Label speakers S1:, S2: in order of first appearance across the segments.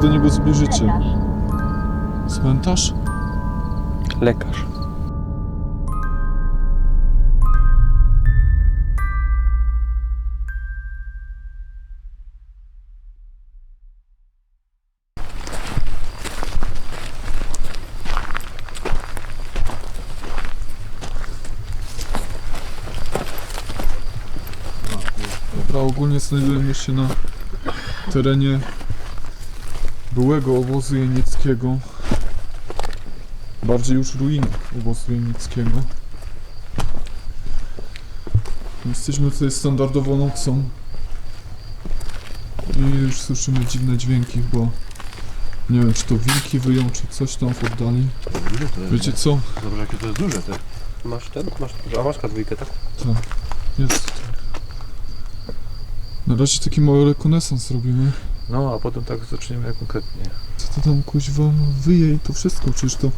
S1: do niego zbliżycie.
S2: Lekarz.
S1: Cmentarz?
S3: Lekarz.
S1: Dobra, ogólnie znajdujemy się na terenie byłego obozu jenieckiego. Bardziej już ruin obozu jenieckiego. Jesteśmy tutaj standardowo nocą. I już słyszymy dziwne dźwięki, bo nie wiem, czy to wilki wyją, czy coś tam w oddali.
S4: Duże to jest.
S1: Wiecie co?
S4: Dobrze, jakie to jest duże te.
S3: Masz ten? Masz, a masz dwójkę, tak?
S1: Jest tutaj. Na razie taki mały rekonesans robimy.
S4: No, a potem tak zaczniemy konkretnie.
S1: Co to tam kuźwa wyje i to wszystko, przecież to...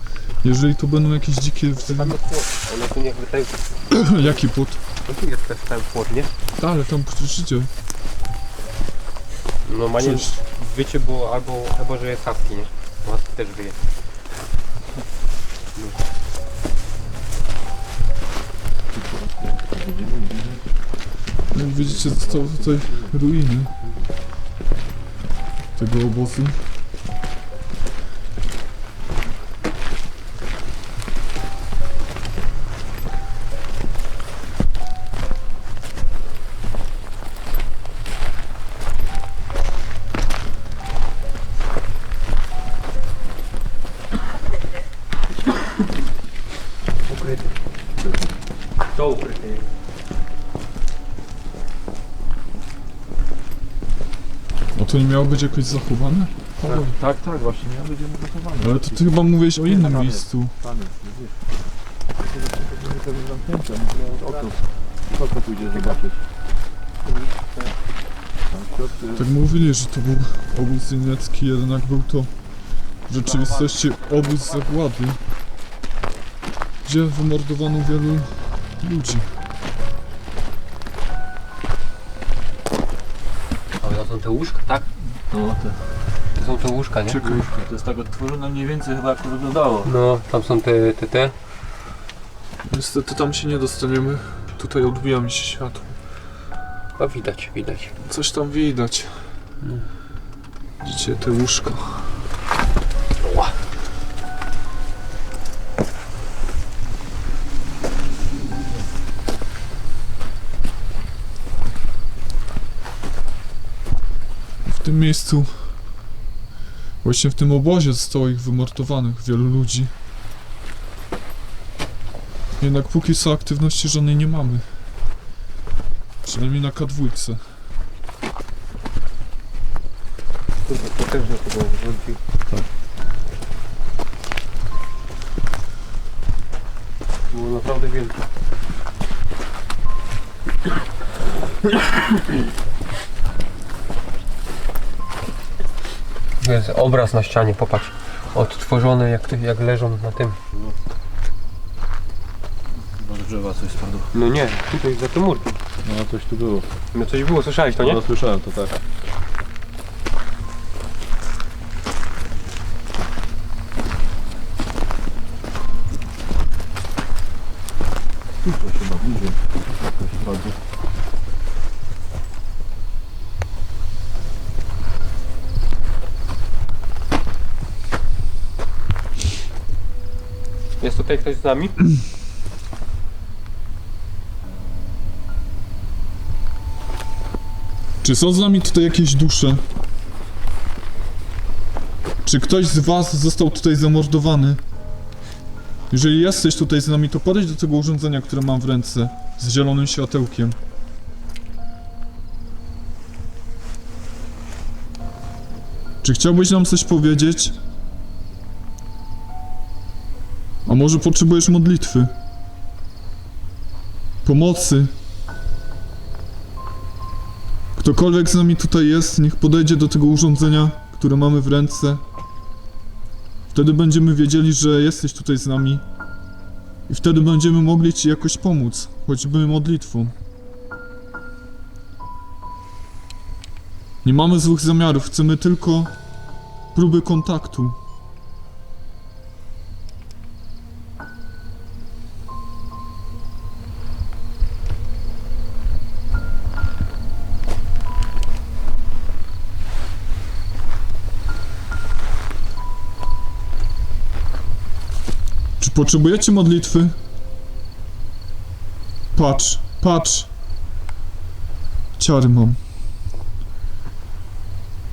S1: Jeżeli to będą jakieś dzikie...
S3: Tam jest płot. One tu jakby tutaj...
S1: Jaki płot?
S3: No tu jest też ten płot, nie?
S1: Ta, ale tam przecież idzie.
S3: No ma nie...
S1: Przecież...
S3: Wycie było albo... Chyba, że jest husky, nie? Husky też wyje.
S1: Jak widzicie, zostały tutaj ruiny tego obozu.
S3: Ukryty. To ukryty jest.
S1: To nie miało być jakoś zachowane?
S4: Tak, tak, właśnie, ja będziemy gotowane.
S1: Ale to ty chyba mówiłeś o innym
S4: Tam jest.
S1: miejscu.
S4: Tam jest. To będzie pewnie zamknięte, myślę, o to. Kto pójdzie zobaczyć? Tam w środku jest
S1: Tak mówili, że to był obóz niemiecki, jednak był to w rzeczywistości obóz zagłady, gdzie wymordowano wielu ludzi.
S3: Łóżka, tak?
S4: No, te
S3: To są te łóżka, nie?
S1: Czekaj.
S4: łóżka. To jest tak odtworzone mniej więcej chyba jak to wyglądało.
S3: No, tam są te, te, te.
S1: Niestety tam się nie dostaniemy. Tutaj odbija mi się światło.
S3: A widać, widać.
S1: Coś tam widać.
S3: No.
S1: Widzicie te łóżka. Tym miejscu, właśnie w tym obozie zostało ich wymordowanych wielu ludzi. Jednak póki co aktywności żadnej nie mamy. Przynajmniej na K2.
S3: Kurde, potężne to było wróci. Było naprawdę wielkie. Jest obraz na ścianie, popatrz. Odtworzony jak, jak leżą na tym.
S4: Chyba drzewa coś spadło.
S3: No nie, tutaj za tym murkiem.
S4: No, coś tu było.
S3: No coś było, słyszałeś to, nie?
S4: No, słyszałem to, tak. Tu to chyba bliżej. Jakoś bardziej.
S3: Jest tutaj ktoś z nami?
S1: Czy są z nami tutaj jakieś dusze? Czy ktoś z was został tutaj zamordowany? Jeżeli jesteś tutaj z nami, to podejdź do tego urządzenia, które mam w ręce, z zielonym światełkiem. Czy chciałbyś nam coś powiedzieć? A może potrzebujesz modlitwy? Pomocy? Ktokolwiek z nami tutaj jest, niech podejdzie do tego urządzenia, które mamy w ręce. Wtedy będziemy wiedzieli, że jesteś tutaj z nami. I wtedy będziemy mogli Ci jakoś pomóc, choćby modlitwą. Nie mamy złych zamiarów, chcemy tylko próby kontaktu. Potrzebujecie modlitwy? Patrz, patrz. Ciary mam.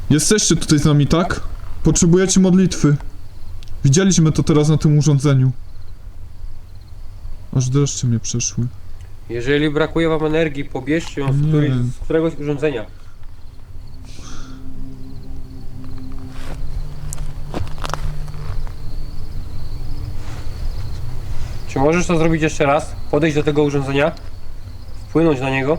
S1: Jesteście tutaj z nami, tak? Potrzebujecie modlitwy. Widzieliśmy to teraz na tym urządzeniu. Aż dreszcze mnie przeszły.
S3: Jeżeli brakuje wam energii, pobierzcie ją z,
S1: Nie.
S3: z któregoś urządzenia. Czy możesz to zrobić jeszcze raz? Podejść do tego urządzenia? Wpłynąć na niego?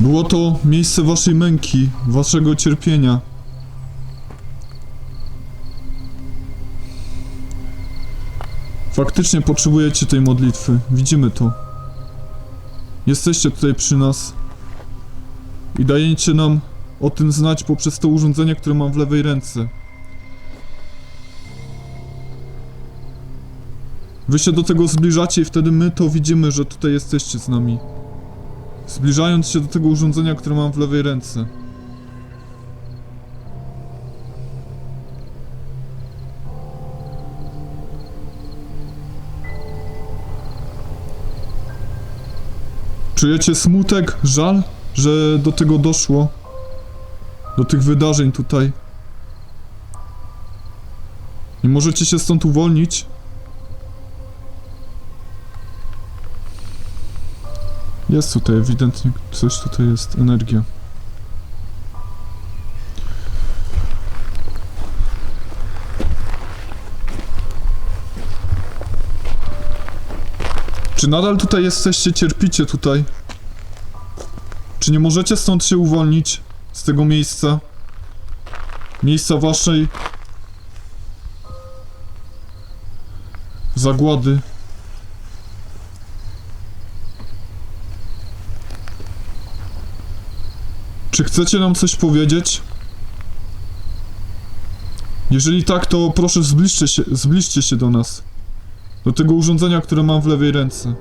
S1: Było to miejsce waszej męki, waszego cierpienia. Faktycznie potrzebujecie tej modlitwy. Widzimy to. Jesteście tutaj przy nas. I dajecie nam o tym znać poprzez to urządzenie, które mam w lewej ręce. Wy się do tego zbliżacie i wtedy my to widzimy, że tutaj jesteście z nami. Zbliżając się do tego urządzenia, które mam w lewej ręce. Czujecie smutek, żal, że do tego doszło? Do tych wydarzeń tutaj. Nie możecie się stąd uwolnić? Jest tutaj ewidentnie coś tutaj jest, energia. Czy nadal tutaj jesteście, cierpicie tutaj? Czy nie możecie stąd się uwolnić z tego miejsca? Miejsca waszej zagłady. Czy chcecie nam coś powiedzieć? Jeżeli tak, to proszę zbliżcie się, zbliżcie się do nas. Do tego urządzenia, które mam w lewej ręce.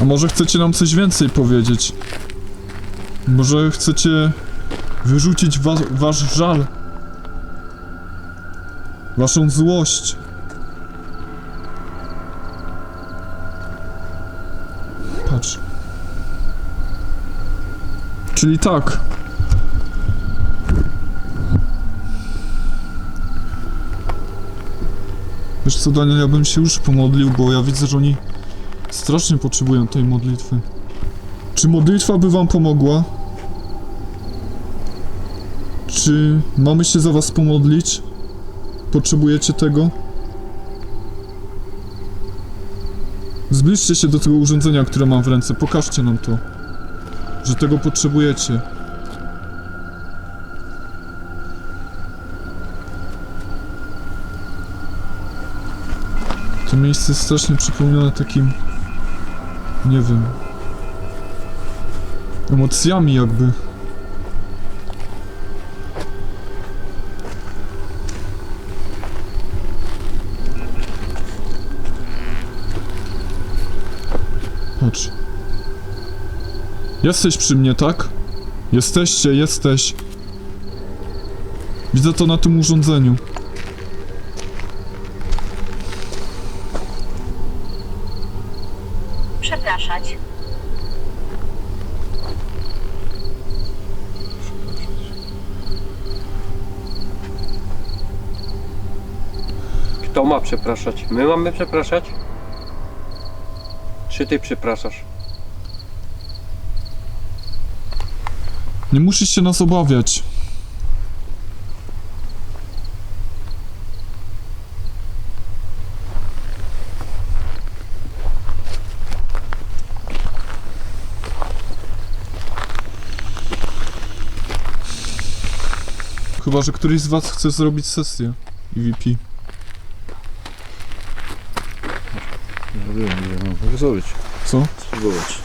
S1: A może chcecie nam coś więcej powiedzieć? Może chcecie wyrzucić wa wasz żal? Waszą złość? Patrz. Czyli tak. Wiesz co, Daniel, ja bym się już pomodlił, bo ja widzę, że oni strasznie potrzebują tej modlitwy. Czy modlitwa by wam pomogła? Czy mamy się za was pomodlić? Potrzebujecie tego? Zbliżcie się do tego urządzenia, które mam w ręce. Pokażcie nam to. Że tego potrzebujecie. To miejsce jest strasznie przypomniane takim... Nie wiem... Emocjami jakby. Patrz. Jesteś przy mnie, tak? Jesteście, jesteś. Widzę to na tym urządzeniu.
S2: Przepraszać.
S3: Kto ma przepraszać? My mamy przepraszać? Czy ty przepraszasz?
S1: Nie musisz się nas obawiać. Chyba, że któryś z was chce zrobić sesję EVP.
S4: Nie robiłem nigdy, no. Mogę zrobić.
S1: Co?
S4: Spróbować.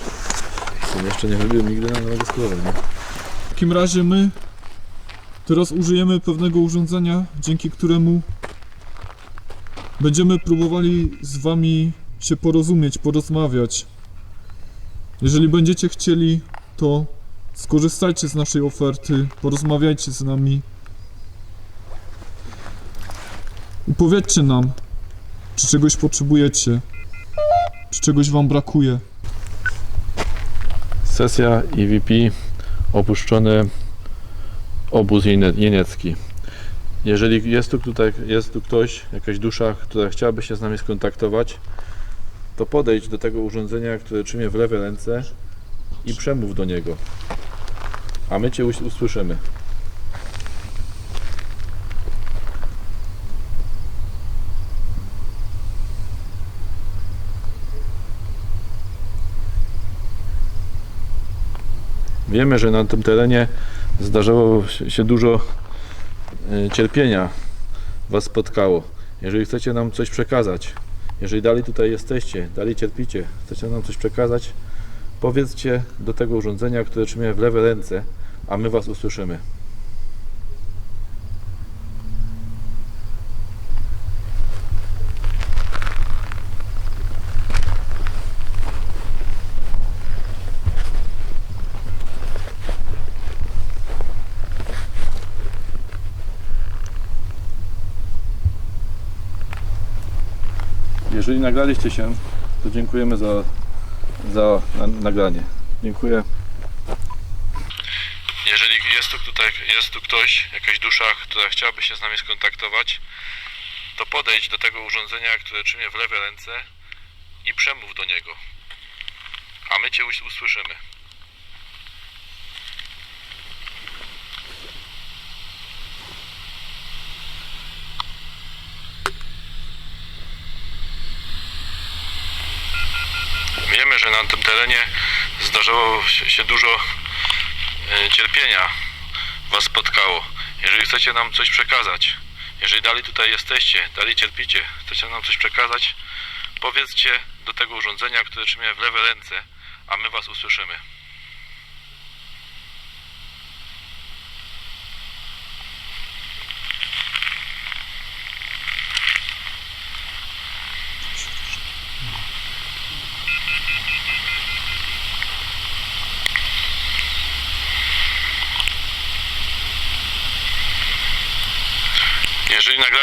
S4: Bo jeszcze nie robiłem nigdy, na mogę spróbować,
S1: nie? Takim razie my teraz użyjemy pewnego urządzenia, dzięki któremu będziemy próbowali z wami się porozumieć, porozmawiać. Jeżeli będziecie chcieli, to skorzystajcie z naszej oferty, porozmawiajcie z nami. I powiedzcie nam, czy czegoś potrzebujecie, czy czegoś wam brakuje.
S2: Sesja EVP, opuszczony obóz jeniecki. Jeżeli jest tu, tutaj, jest tu ktoś, jakaś dusza, która chciałaby się z nami skontaktować, to podejdź do tego urządzenia, które trzymie w lewej ręce i przemów do niego. A my Cię us- usłyszymy. Wiemy, że na tym terenie zdarzało się- dużo e, cierpienia Was spotkało. Jeżeli chcecie nam coś przekazać, jeżeli dalej tutaj jesteście, dalej cierpicie, chcecie nam coś przekazać, powiedzcie do tego urządzenia, które trzyma w lewej ręce, a my Was usłyszymy. Jeżeli nagraliście się, to dziękujemy za, za na, nagranie. Dziękuję. Jeżeli jest tu, tutaj, jest tu ktoś, jakaś dusza, która chciałaby się z nami skontaktować, to podejdź do tego urządzenia, które trzymie w lewej ręce i przemów do niego. A my Cię us- usłyszymy. Wiemy, że na tym terenie zdarzało się dużo e, cierpienia Was spotkało. Jeżeli chcecie nam coś przekazać, jeżeli dalej tutaj jesteście, dalej cierpicie, chcecie nam coś przekazać, powiedzcie do tego urządzenia, które trzyma w lewej ręce, a my Was usłyszymy.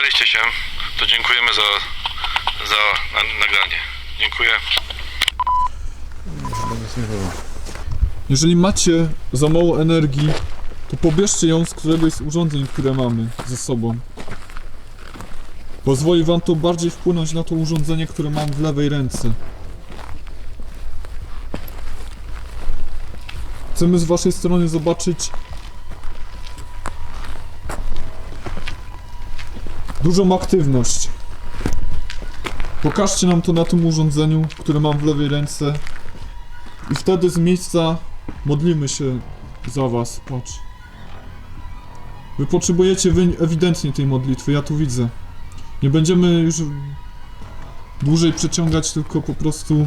S2: Nagraliście się, to dziękujemy za, za na, nagranie. Dziękuję.
S1: Jeżeli macie za mało energii, to pobierzcie ją z któregoś z urządzeń, które mamy ze sobą. Pozwoli wam to bardziej wpłynąć na to urządzenie, które mam w lewej ręce. Chcemy z waszej strony zobaczyć dużą aktywność. Pokażcie nam to na tym urządzeniu, które mam w lewej ręce. I wtedy z miejsca modlimy się za was, patrz. Wy potrzebujecie wy ewidentnie tej modlitwy, ja tu widzę. Nie będziemy już dłużej przeciągać, tylko po prostu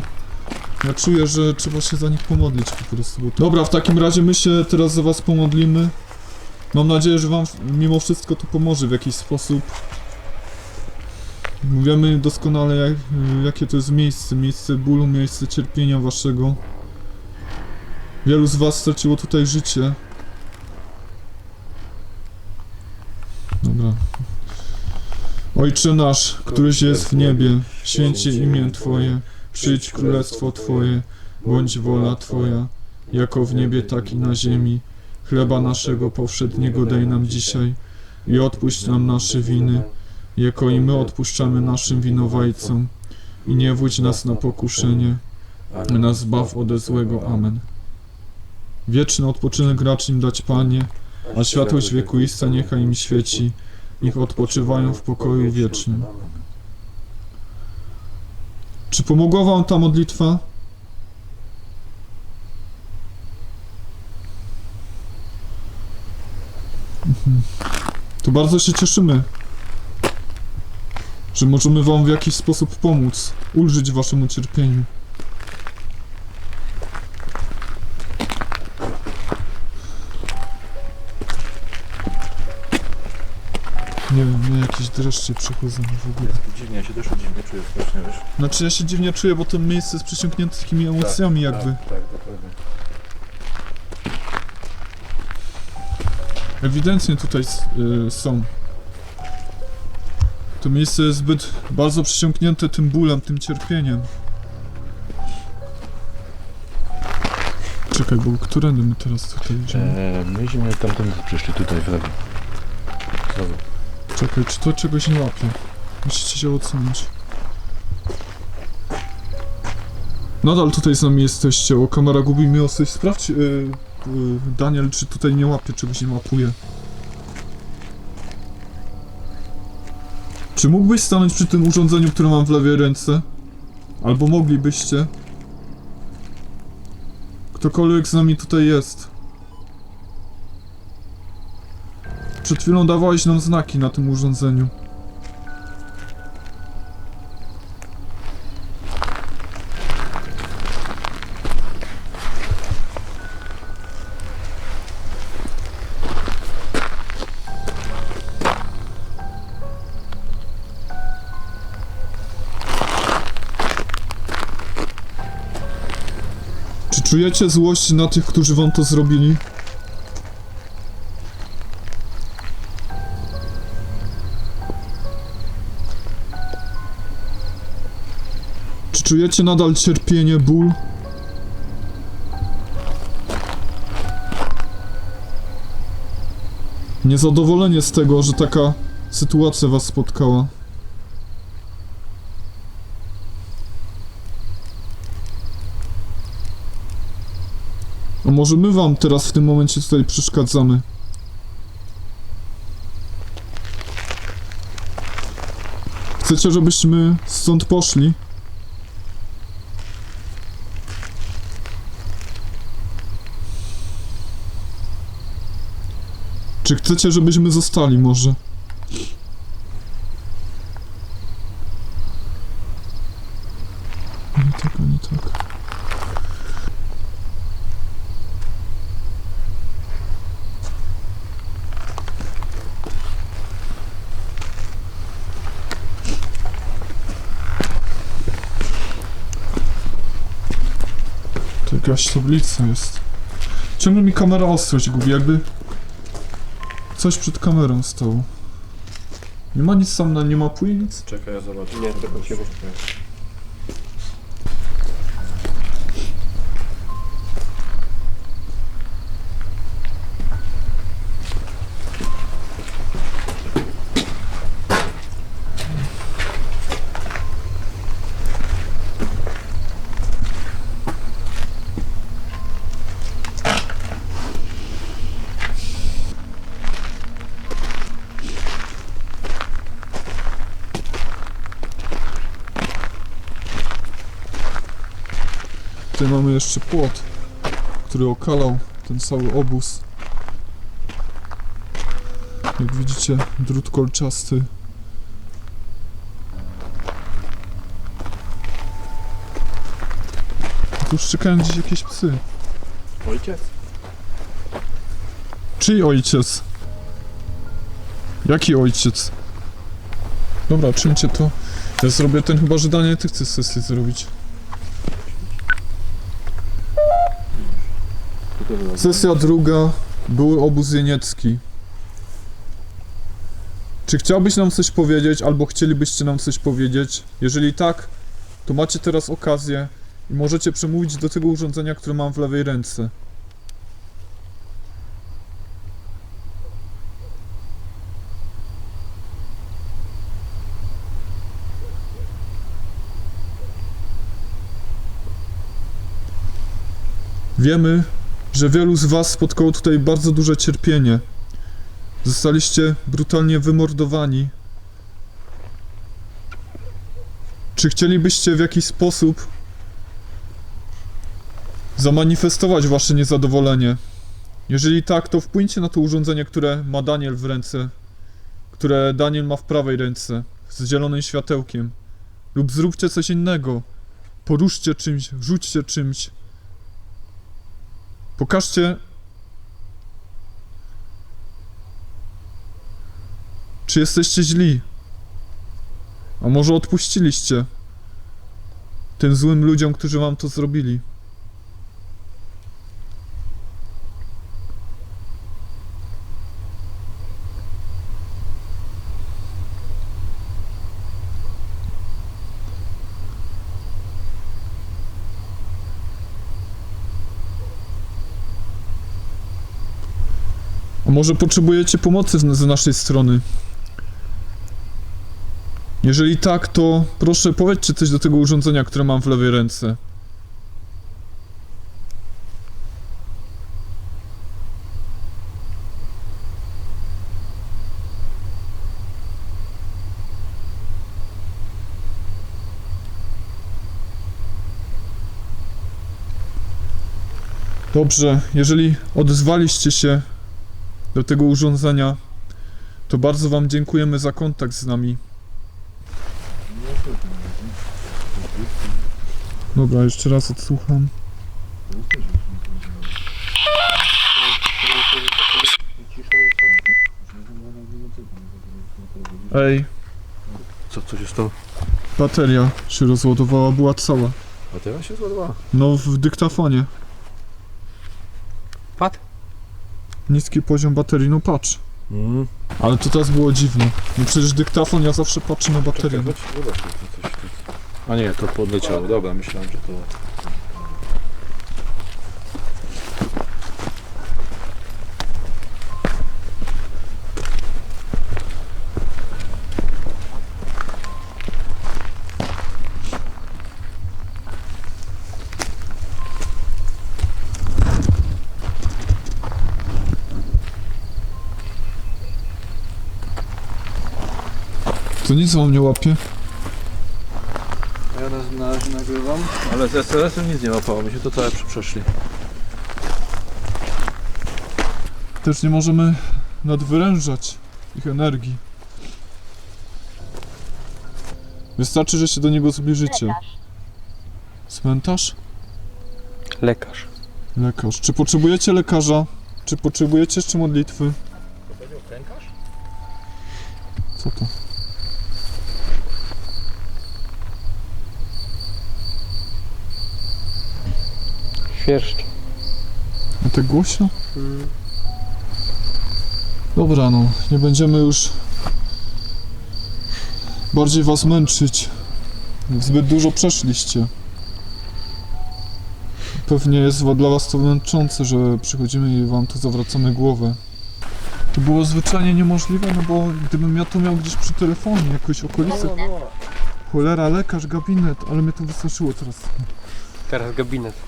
S1: ja czuję, że trzeba się za nich pomodlić po prostu. Bo... Dobra, w takim razie my się teraz za was pomodlimy. Mam nadzieję, że wam mimo wszystko to pomoże w jakiś sposób. Wiemy doskonale jak, jakie to jest miejsce, miejsce bólu, miejsce cierpienia waszego. Wielu z was straciło tutaj życie. Dobra. Ojcze nasz, któryś jest w niebie, święcie imię Twoje, przyjdź królestwo Twoje, bądź wola Twoja, jako w niebie, tak i na ziemi. Chleba naszego powszedniego daj nam dzisiaj i odpuść nam nasze winy, jako i my odpuszczamy naszym winowajcom. I nie wódź nas na pokuszenie, nas zbaw ode złego. Amen. Wieczny odpoczynek racz im dać, Panie, a światłość wiekuista niechaj im świeci. Niech odpoczywają w pokoju wiecznym. Czy pomogła wam ta modlitwa? Mhm. to bardzo się cieszymy, że możemy wam w jakiś sposób pomóc, ulżyć waszemu cierpieniu. Nie wiem, mnie jakieś dreszcze przechodzą w ogóle.
S4: Jest dziwnie, ja się też dziwnie czuję strasznie, wiesz?
S1: Znaczy ja się dziwnie czuję, bo to miejsce jest przesiąknięte takimi emocjami jakby.
S4: Tak, tak, dokładnie.
S1: Ewidentnie tutaj y, są. To miejsce jest zbyt bardzo przesiąknięte tym bólem, tym cierpieniem. Czekaj, bo którędy my teraz tutaj idziemy?
S2: Eee, myśmy tamtędy przyszli tutaj w lewo.
S1: Czekaj, czy to czegoś nie łapie? Musicie się odsunąć. Nadal tutaj z nami jesteście, o kamera gubi mi ostrość. Sprawdź, y, y, Daniel, czy tutaj nie łapie, czegoś nie łapuje. Czy mógłbyś stanąć przy tym urządzeniu, które mam w lewej ręce? Albo moglibyście? Ktokolwiek z nami tutaj jest. Przed chwilą dawałeś nam znaki na tym urządzeniu. Czujecie złość na tych, którzy wam to zrobili? Czy czujecie nadal cierpienie, ból? Niezadowolenie z tego, że taka sytuacja was spotkała. A może my wam teraz w tym momencie tutaj przeszkadzamy? Chcecie, żebyśmy stąd poszli? Czy chcecie, żebyśmy zostali może? Ani tak, ani tak. To jakaś tablica jest. Ciągle mi kamera ostrość gubi, jakby coś przed kamerą stało. Nie ma nic sam na nie mapuje nic?
S4: Czekaj, ja zobaczę.
S3: Nie, tylko ciebie.
S1: Tutaj mamy jeszcze płot, który okalał ten cały obóz. Jak widzicie, drut kolczasty. Tu szczekają gdzieś jakieś psy.
S4: Ojciec?
S1: Czyj ojciec? Jaki ojciec? Dobra, czymcie to? Ja zrobię ten chyba, że Daniel, ty chcesz sesję zrobić.
S4: Tutaj była-
S1: Sesja druga, były obóz jeniecki. Czy chciałbyś nam coś powiedzieć, albo chcielibyście nam coś powiedzieć? Jeżeli tak, to macie teraz okazję i możecie przemówić do tego urządzenia, które mam w lewej ręce. Wiemy, że wielu z Was spotkało tutaj bardzo duże cierpienie. Zostaliście brutalnie wymordowani. Czy chcielibyście w jakiś sposób zamanifestować Wasze niezadowolenie? Jeżeli tak, to wpłyńcie na to urządzenie, które ma Daniel w ręce które Daniel ma w prawej ręce, z zielonym światełkiem. Lub zróbcie coś innego. Poruszcie czymś, rzućcie czymś. Pokażcie, czy jesteście źli. A może odpuściliście tym złym ludziom, którzy wam to zrobili. A może potrzebujecie pomocy z, naszej strony? Jeżeli tak, to proszę powiedzcie coś do tego urządzenia, które mam w lewej ręce. Dobrze, jeżeli odezwaliście się do tego urządzenia, to bardzo Wam dziękujemy za kontakt z nami. Dobra, jeszcze raz odsłucham. Ej,
S2: Co, co się stało?
S1: bateria się rozładowała, była cała.
S2: A teraz się zładowała.
S1: No, w dyktafonie.
S3: Pat?
S1: Niski poziom baterii, no patrz.
S2: Mm.
S1: Ale to teraz było dziwne. No przecież dyktafon, ja zawsze patrzę na baterię.
S2: Czekaj, chodź, zobacz, tu, tu, coś, tu. A nie, to podleciało. Dobra, myślałem, że to...
S1: To nic wam nie łapie?
S4: Ja na, na razie nagrywam.
S2: Ale z SLS-em nic nie łapało, my się to całe przeszli.
S1: Też nie możemy nadwyrężać ich energii. Wystarczy, że się do niego zbliżycie. Cmentarz?
S3: Lekarz.
S1: Lekarz. Czy potrzebujecie lekarza? Czy potrzebujecie jeszcze modlitwy? Co to?
S3: Świerszcz.
S1: A tak głośno? Dobra, no, nie będziemy już bardziej was męczyć. Zbyt dużo przeszliście. Pewnie jest dla was to męczące, że przychodzimy i wam tu zawracamy głowę. To było zwyczajnie niemożliwe, no bo gdybym ja to miał gdzieś przy telefonie, jakoś okolicy. Cholera, lekarz, gabinet, ale mnie to wystarczyło teraz.
S3: Teraz gabinet.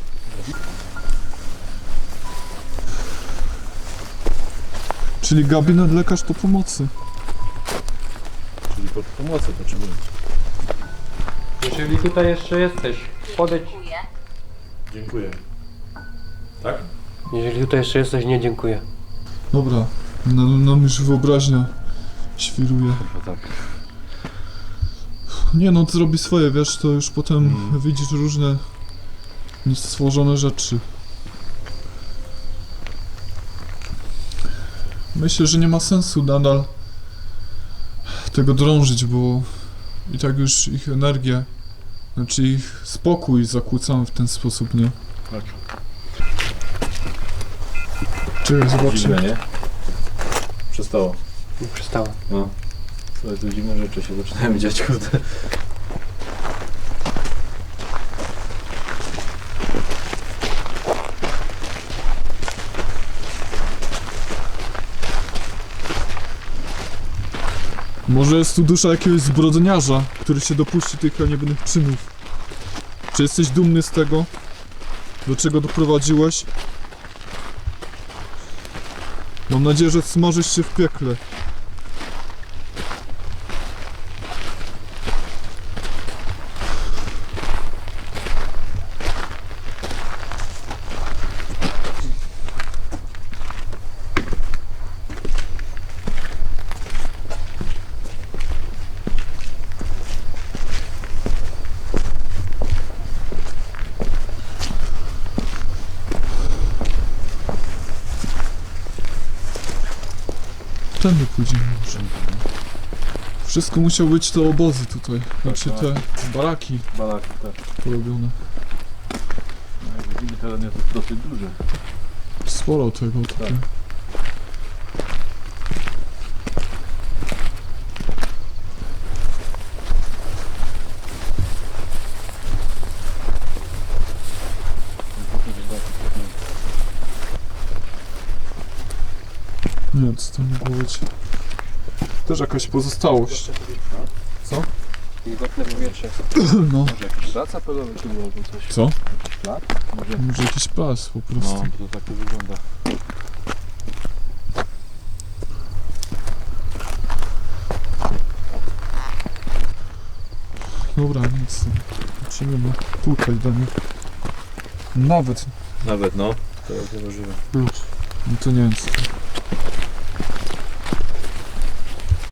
S1: Czyli gabinet, lekarz to pomocy.
S2: Czyli po pomocy potrzebuję.
S3: Jeżeli tutaj jeszcze jesteś, podejdź.
S2: Dziękuję. Tak?
S3: Jeżeli tutaj jeszcze jesteś, nie dziękuję.
S1: Dobra, nam, nam już wyobraźnia świruje.
S2: No tak.
S1: Nie no, zrobi swoje, wiesz, to już potem
S2: Mhm.
S1: widzisz różne stworzone rzeczy. Myślę, że nie ma sensu nadal tego drążyć, bo i tak już ich energię, znaczy ich spokój zakłócamy w ten sposób, nie?
S2: Tak.
S1: Czekaj, zobaczmy.
S2: Dziwne, nie? Przestało.
S3: Przestało.
S2: No. Słuchaj, tu dziwne rzeczy się zaczynają dziać, kurde.
S1: Może jest tu dusza jakiegoś zbrodniarza, który się dopuści tych haniebnych czynów. Czy jesteś dumny z tego? Do czego doprowadziłeś? Mam nadzieję, że smażysz się w piekle. Wszystko musiały być te obozy tutaj. Znaczy te baraki
S4: Balaki, tak.
S1: porobione.
S4: No, jak widzimy, teren jest dosyć duży.
S1: Sporo tego tutaj. Nie, co to mogło być? Też jakaś pozostałość. Co?
S3: Wilgotne powietrze.
S1: No,
S4: Może jakiś praca pełnowy tu było, albo coś.
S1: co?
S4: Szlak? Może...
S1: Może jakiś pas po
S4: No,
S1: prostu.
S4: to tak to wygląda.
S1: Dobra, nic. Lecimy tutaj do nich. Nawet,
S2: Nawet no. To jest niemożliwe.
S1: no to nie wiem co.